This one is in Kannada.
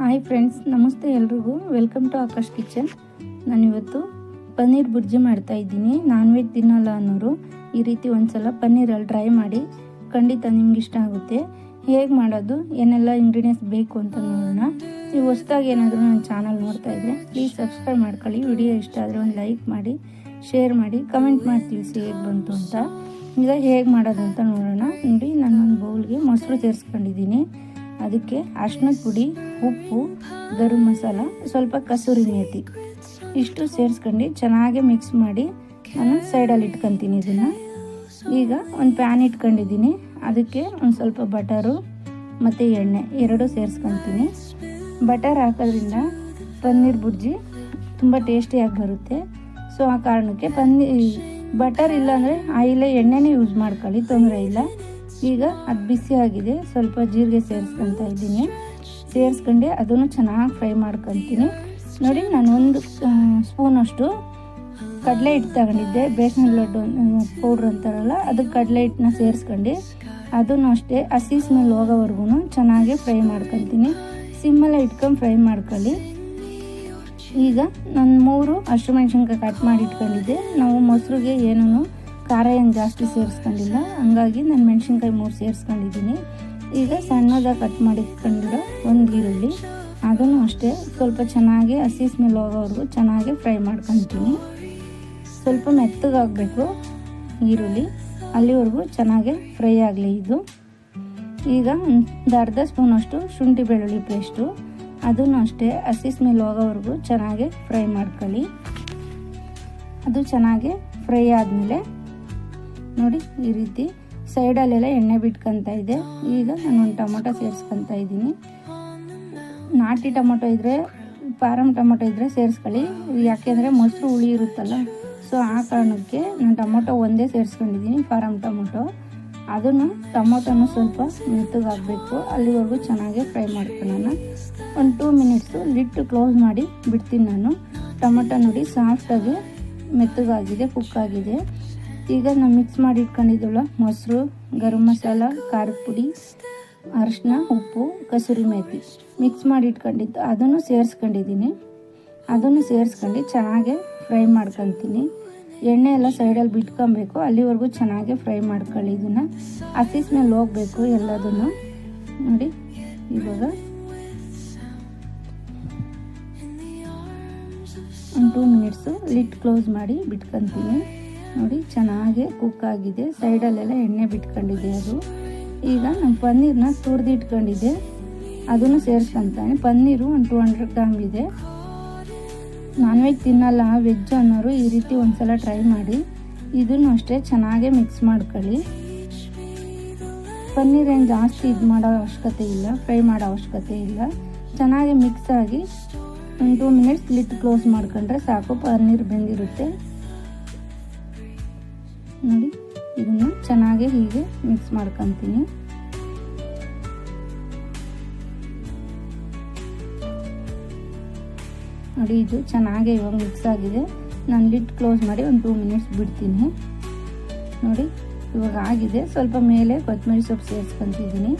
ಹಾಯ್ ಫ್ರೆಂಡ್ಸ್ ನಮಸ್ತೆ ಎಲ್ರಿಗೂ. ವೆಲ್ಕಮ್ ಟು ಆಕಾಶ್ ಕಿಚನ್ ನಾನಿವತ್ತು ಪನ್ನೀರ್ ಬುರ್ಜಿ ಮಾಡ್ತಾ ಇದ್ದೀನಿ. ನಾನ್ ವೆಜ್ ತಿನ್ನಲ್ಲ ಅನ್ನೋರು ಈ ರೀತಿ ಒಂದ್ಸಲ ಪನ್ನೀರಲ್ಲಿ ಡ್ರೈ ಮಾಡಿ ಖಂಡಿತ ನಿಮ್ಗೆ ಇಷ್ಟ ಆಗುತ್ತೆ. ಹೇಗೆ ಮಾಡೋದು, ಏನೆಲ್ಲ ಇಂಗ್ರೀಡಿಯೆಂಟ್ಸ್ ಬೇಕು ಅಂತ ನೋಡೋಣ. ನೀವು ಹೊಸ್ದಾಗಿ ಏನಾದರೂ ನನ್ನ ಚಾನಲ್ ನೋಡ್ತಾ ಇದ್ದರೆ ಪ್ಲೀಸ್ ಸಬ್ಸ್ಕ್ರೈಬ್ ಮಾಡ್ಕೊಳ್ಳಿ. ವಿಡಿಯೋ ಇಷ್ಟ ಆದರೆ ಒಂದು ಲೈಕ್ ಮಾಡಿ ಶೇರ್ ಮಾಡಿ ಕಮೆಂಟ್ ಮಾಡಿ ತಿಳಿಸಿ ಹೇಗೆ ಬಂತು ಅಂತ. ಈಗ ಹೇಗೆ ಮಾಡೋದು ಅಂತ ನೋಡೋಣ. ನೋಡಿ ನಾನೊಂದು ಬೌಲ್ಗೆ ಮೊಸರು ಸೇರಿಸ್ಕೊಂಡಿದ್ದೀನಿ. ಅದಕ್ಕೆ ಅರ್ಶಿನದ ಪುಡಿ, ಉಪ್ಪು, ಗರಂ ಮಸಾಲ, ಸ್ವಲ್ಪ ಕಸೂರಿ ಮೇಥಿ ಇಷ್ಟು ಸೇರಿಸ್ಕೊಂಡು ಚೆನ್ನಾಗಿ ಮಿಕ್ಸ್ ಮಾಡಿ ನಾನು ಸೈಡಲ್ಲಿ ಇಟ್ಕೊತೀನಿ ಇದನ್ನು. ಈಗ ಒಂದು ಪ್ಯಾನ್ ಇಟ್ಕೊಂಡಿದ್ದೀನಿ. ಅದಕ್ಕೆ ಒಂದು ಸ್ವಲ್ಪ ಬಟರು ಮತ್ತು ಎಣ್ಣೆ ಎರಡೂ ಸೇರಿಸ್ಕೊತೀನಿ. ಬಟರ್ ಹಾಕೋದ್ರಿಂದ ಪನ್ನೀರ್ ಬುರ್ಜಿ ತುಂಬ ಟೇಸ್ಟಿಯಾಗಿ ಬರುತ್ತೆ. ಸೊ ಆ ಕಾರಣಕ್ಕೆ ಪನ್ನೀರ್, ಬಟರ್ ಇಲ್ಲಾಂದರೆ ಆಯಿಲೆ ಎಣ್ಣೆನೇ ಯೂಸ್ ಮಾಡ್ಕೊಳ್ಳಿ, ತೊಂದರೆ ಇಲ್ಲ. ಈಗ ಅದು ಬಿಸಿ ಆಗಿದೆ. ಸ್ವಲ್ಪ ಜೀರಿಗೆ ಸೇರಿಸ್ಕೊತಾ ಇದ್ದೀನಿ. ಸೇರಿಸ್ಕೊಂಡೆ ಅದನ್ನು ಚೆನ್ನಾಗಿ ಫ್ರೈ ಮಾಡ್ಕೊತೀನಿ. ನೋಡಿ, ನಾನು ಒಂದು ಸ್ಪೂನಷ್ಟು ಕಡಲೆ ಹಿಟ್ಟು ತಗೊಂಡಿದ್ದೆ. ಬೇಸನ್ ಲಡ್ಡು ಪೌಡ್ರ್ ಅಂತಾರಲ್ಲ ಅದಕ್ಕೆ ಕಡಲೆ ಹಿಟ್ಟನ್ನ ಸೇರಿಸ್ಕೊಂಡು. ಅದನ್ನು ಅಷ್ಟೇ, ಹಸಿ ಸ್ಮೆಲ್ ಹೋಗೋವರೆಗೂ ಚೆನ್ನಾಗಿ ಫ್ರೈ ಮಾಡ್ಕೊತೀನಿ. ಸಿಮ್ಮಲ್ಲೇ ಇಟ್ಕೊಂಡು ಫ್ರೈ ಮಾಡ್ಕೊಳ್ಳಿ. ಈಗ ನಾನು ಮೂರು ಹಸಿಮೆಣ್ಸಿನ್ಕಾಯಿ ಕಟ್ ಮಾಡಿ ಇಟ್ಕೊಂಡಿದ್ದೆ. ನಾವು ಮೊಸರಿಗೆ ಏನೂ ಖಾರ ಏನು ಜಾಸ್ತಿ ಸೇರಿಸ್ಕೊಂಡಿಲ್ಲ. ಹಂಗಾಗಿ ನಾನು ಮೆಣಸಿನ್ಕಾಯಿ ಮೂರು ಸೇರಿಸ್ಕೊಂಡಿದ್ದೀನಿ. ಈಗ ಸಣ್ಣದಾಗಿ ಕಟ್ ಮಾಡಿಟ್ಕೊಂಡಿರೋ ಒಂದು ಈರುಳ್ಳಿ. ಅದನ್ನು ಅಷ್ಟೇ ಸ್ವಲ್ಪ ಚೆನ್ನಾಗಿ ಹಸಿ ಸ್ಮೆಲ್ ಹೋಗೋವರೆಗೂ ಚೆನ್ನಾಗಿ ಫ್ರೈ ಮಾಡ್ಕೊತೀನಿ. ಸ್ವಲ್ಪ ಮೆತ್ತಗಾಗಬೇಕು ಈರುಳ್ಳಿ. ಅಲ್ಲಿವರೆಗೂ ಚೆನ್ನಾಗಿ ಫ್ರೈ ಆಗಲಿ ಇದು. ಈಗ ಒಂದು ಅರ್ಧ ಸ್ಪೂನಷ್ಟು ಶುಂಠಿ ಬೆಳ್ಳುಳ್ಳಿ ಪೇಸ್ಟು ಅದನ್ನು ಅಷ್ಟೇ ಹಸಿ ಸ್ಮೆಲ್ ಹೋಗೋವರೆಗೂ ಚೆನ್ನಾಗಿ ಫ್ರೈ ಮಾಡ್ಕೊಳ್ಳಿ. ಅದು ಚೆನ್ನಾಗಿ ಫ್ರೈ ಆದಮೇಲೆ ನೋಡಿ, ಈ ರೀತಿ ಸೈಡಲ್ಲೆಲ್ಲ ಎಣ್ಣೆ ಬಿಟ್ಕೊತಾ ಇದೆ. ಈಗ ನಾನು ಒಂದು ಟೊಮೊಟೊ ಸೇರಿಸ್ಕೊತಾ ಇದ್ದೀನಿ. ನಾಟಿ ಟೊಮೊಟೊ ಇದ್ದರೆ ಫಾರಮ್ ಟೊಮೊಟೊ ಇದ್ದರೆ ಸೇರಿಸ್ಕೊಳ್ಳಿ. ಯಾಕೆಂದರೆ ಮೊಸರು ಹುಳಿ ಇರುತ್ತಲ್ಲ, ಸೊ ಆ ಕಾರಣಕ್ಕೆ ನಾನು ಟೊಮೊಟೊ ಒಂದೇ ಸೇರಿಸ್ಕೊಂಡಿದ್ದೀನಿ ಫಾರಮ್ ಟೊಮೊಟೊ. ಅದನ್ನು ಟೊಮೊಟೊನು ಸ್ವಲ್ಪ ಮೆತ್ತಗಾಗಬೇಕು. ಅಲ್ಲಿವರೆಗೂ ಚೆನ್ನಾಗಿ ಫ್ರೈ ಮಾಡ್ಕೊಳ್ಳೋಣ. ಒಂದು ಟೂ ಮಿನಿಟ್ಸು ಲಿಟ್ಟು ಕ್ಲೋಸ್ ಮಾಡಿ ಬಿಡ್ತೀನಿ ನಾನು. ಟೊಮೊಟೊ ನೋಡಿ ಸಾಫ್ಟಾಗಿ ಮೆತ್ತಗಾಗಿದೆ, ಕುಕ್ಕಾಗಿದೆ. ಈಗ ನಾನು ಮಿಕ್ಸ್ ಮಾಡಿ ಇಟ್ಕೊಂಡಿದ್ದಲ್ಲ ಮೊಸರು, ಗರಂ ಮಸಾಲ, ಖಾರದ ಪುಡಿ, ಅರಿಶಿನ, ಉಪ್ಪು, ಕಸೂರಿ ಮೇಥಿ ಮಿಕ್ಸ್ ಮಾಡಿ ಇಟ್ಕೊಂಡಿದ್ದು ಅದನ್ನು ಸೇರಿಸ್ಕೊಂಡಿದ್ದೀನಿ. ಅದನ್ನು ಸೇರಿಸ್ಕೊಂಡು ಚೆನ್ನಾಗೆ ಫ್ರೈ ಮಾಡ್ಕೊತೀನಿ. ಎಣ್ಣೆ ಎಲ್ಲ ಸೈಡಲ್ಲಿ ಬಿಟ್ಕೊಬೇಕು. ಅಲ್ಲಿವರೆಗೂ ಚೆನ್ನಾಗಿ ಫ್ರೈ ಮಾಡ್ಕೊಳ್ಳಿ ಇದನ್ನು. ಹಸಿ ಸ್ಮೆಲ್ ಹೋಗಬೇಕು ಎಲ್ಲದನ್ನು. ನೋಡಿ, ಇವಾಗ ಒಂದು ಟೂ ಮಿನಿಟ್ಸು ಲಿಟ್ ಕ್ಲೋಸ್ ಮಾಡಿ ಬಿಟ್ಕೊತೀನಿ. ನೋಡಿ, ಚೆನ್ನಾಗೆ ಕುಕ್ ಆಗಿದೆ. ಸೈಡಲ್ಲೆಲ್ಲ ಎಣ್ಣೆ ಬಿಟ್ಕೊಂಡಿದೆ ಅದು. ಈಗ ನಮ್ಮ ಪನ್ನೀರ್ನ ತುರ್ದು ಇಟ್ಕೊಂಡಿದ್ದೆ ಅದನ್ನು ಸೇರಿಸ್ಕೊಂತಾನೆ. ಪನ್ನೀರು ಒಂದು ಟೂ ಹಂಡ್ರೆಡ್ ಗ್ರಾಮ್ ಇದೆ. ನಾನ್ ವೆಜ್ ತಿನ್ನಲ್ಲ ವೆಜ್ ಅನ್ನೋರು ಈ ರೀತಿ ಒಂದ್ಸಲ ಟ್ರೈ ಮಾಡಿ. ಇದನ್ನು ಅಷ್ಟೇ ಚೆನ್ನಾಗೆ ಮಿಕ್ಸ್ ಮಾಡ್ಕೊಳ್ಳಿ. ಪನ್ನೀರ್ ಏನು ಜಾಸ್ತಿ ಇದು ಮಾಡೋ ಅವಶ್ಯಕತೆ ಇಲ್ಲ ಫ್ರೈ ಮಾಡೋ ಅವಶ್ಯಕತೆ ಇಲ್ಲ. ಚೆನ್ನಾಗಿ ಮಿಕ್ಸ್ ಆಗಿ ಒಂದು ಟೂ ಮಿನಿಟ್ಸ್ ಲಿಟ್ ಕ್ಲೋಸ್ ಮಾಡ್ಕೊಂಡ್ರೆ ಸಾಕು, ಪನ್ನೀರ್ ಬೆಂದಿರುತ್ತೆ. ನೋಡಿ, ಇದನ್ನು ಚೆನ್ನಾಗಿ ಹೀಗೆ ಮಿಕ್ಸ್ ಮಾಡ್ಕೊತೀನಿ. ನೋಡಿ, ಇದು ಚೆನ್ನಾಗಿ ಇವಾಗ ಮಿಕ್ಸ್ ಆಗಿದೆ. ನಾನು ಲಿಡ್ ಕ್ಲೋಸ್ ಮಾಡಿ ಒಂದು ಟೂ ಮಿನಿಟ್ಸ್ ಬಿಡ್ತೀನಿ. ನೋಡಿ, ಇವಾಗ ಆಗಿದೆ. ಸ್ವಲ್ಪ ಮೇಲೆ ಕೊತ್ತಂಬರಿ ಸೊಪ್ಪು ಸೇರಿಸ್ಕೊತಿದ್ದೀನಿ.